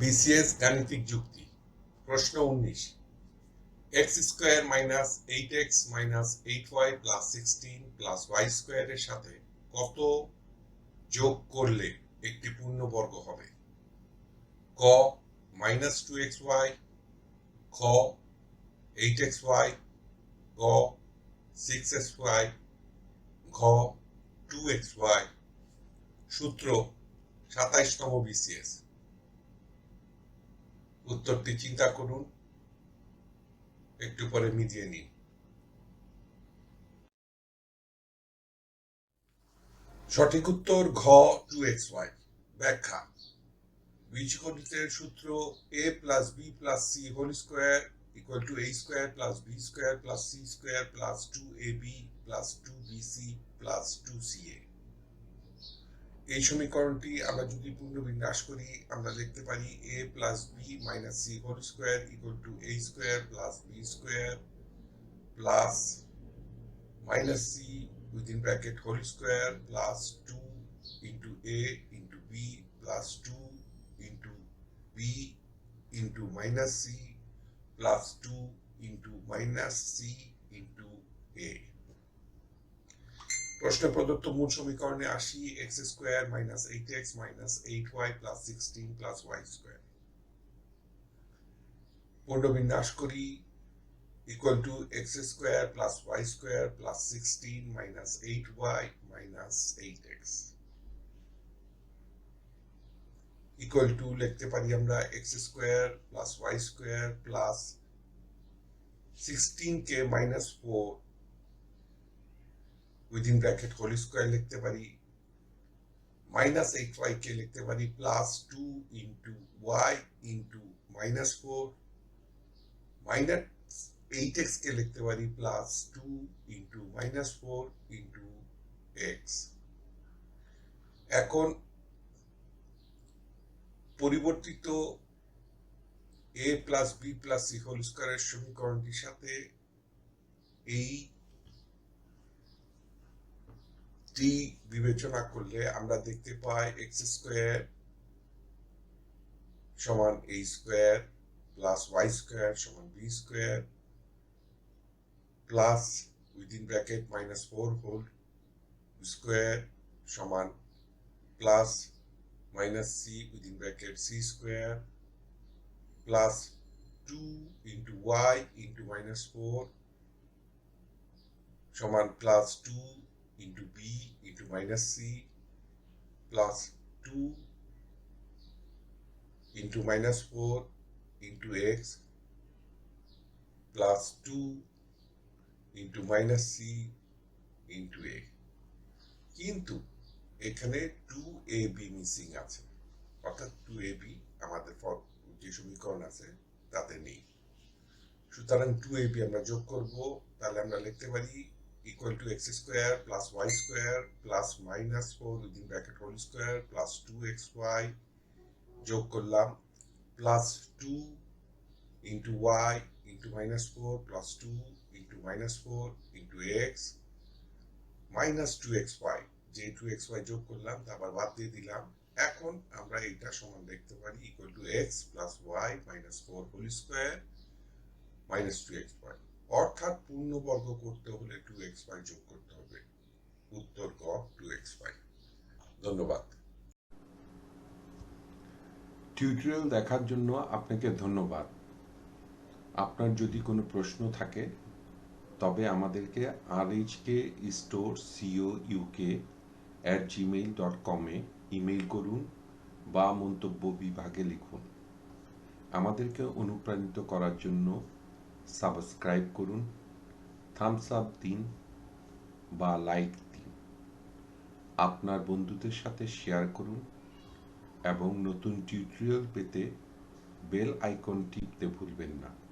BCS গাণিতিক যুক্তি। প্রশ্ন উনিশ। X square minus eight x minus eight y plus sixteen plus y স্কোয়ারের সাথে কত যোগ করলে একটি পূর্ণবর্গ হবে? ক মাইনাস টু এক্স ওয়াই, খ এইট এক্স ওয়াই, গ সিক্স এক্স ওয়াই, ঘ টু এক্স ওয়াই। সূত্র সাতাইশতম বিসিএস। উত্তরটি চিন্তা করুন। একটু পরে মিলিয়ে নিন। সঠিক উত্তর ঘ টু এক্স ওয়াই। ব্যাখ্যা। বীজগণিতের সূত্র a plus b plus c whole square equal to a square plus b square plus c square plus two a b plus two b c plus two c a এই সমীকরণটি আমরা যদি পুনর্বিন্যাস করি আমরা লিখতে পারি a plus b minus c whole square equal to a square plus b square plus minus c within bracket whole square plus 2 into a into b plus 2 into b into minus c plus 2 into minus c into a প্রশ্নে প্রদত্ত মূল সমীকরণে আসি x square minus eight x minus eight y plus sixteen plus y square পুনর্বিন্যাস করি, equal to x square plus y square plus 16 minus 8y minus 8x equal to লিখতে পারি আমরা x square plus y square plus 16k minus 4 within bracket, whole square লিখতে পারি, minus 8y কে লিখতে পারি, plus 2 into y into minus 4 minus eight x কে লিখতে পারি plus two into minus four into x এখন পরিবর্তিত a plus b plus c whole স্কোয়ারের সমীকরণটির সাথে এই টি বিবেচনা করলে আমরা দেখতে পাই এক্স স্কোয়ার সমান a square plus y square সমান b square plus within bracket minus four whole square সমান plus minus c within bracket c square plus two into y into minus four সমান plus two into b into minus c plus two into minus four into x plus two into minus c into a কিন্তু এখানে two A B missing আছে। অর্থাৎ two A B আমাদের যে সমীকরণ আছে, তাতে নেই। সুতরাং টু এ বি আমরা যোগ করব, তাহলে আমরা লিখতে পারি two x square plus y square plus minus four within bracket whole square plus two x y যোগ করলাম plus two into y into minus four plus two into minus into minus 4 into x minus 2xy যে 2xy যোগ করলাম তারপর বাদ দিয়ে দিলাম। এখন আমরা এটা সমান দেখতে পারি equal to x plus y minus four whole square minus two x y অর্থাৎ পূর্ণবর্গ করতে হলে টু এক্স ওয়াই যোগ করতে হবে। উত্তর ক টু এক্স ওয়াই ধন্যবাদ। টিউটোরিয়াল দেখার জন্য আপনাকে ধন্যবাদ। আপনার যদি কোনো প্রশ্ন থাকে, তবে আমাদেরকে R H K store CO UK at Gmail dot কমে ইমেইল করুন বা মন্তব্য বিভাগে লিখুন। আমাদেরকে অনুপ্রাণিত করার জন্য সাবস্ক্রাইব করুন থামস আপ দিন বা লাইক দিন। আপনার বন্ধুদের সাথে শেয়ার করুন এবং নতুন টিউটোরিয়াল পেতে বেল আইকন টিপতে ভুলবেন না।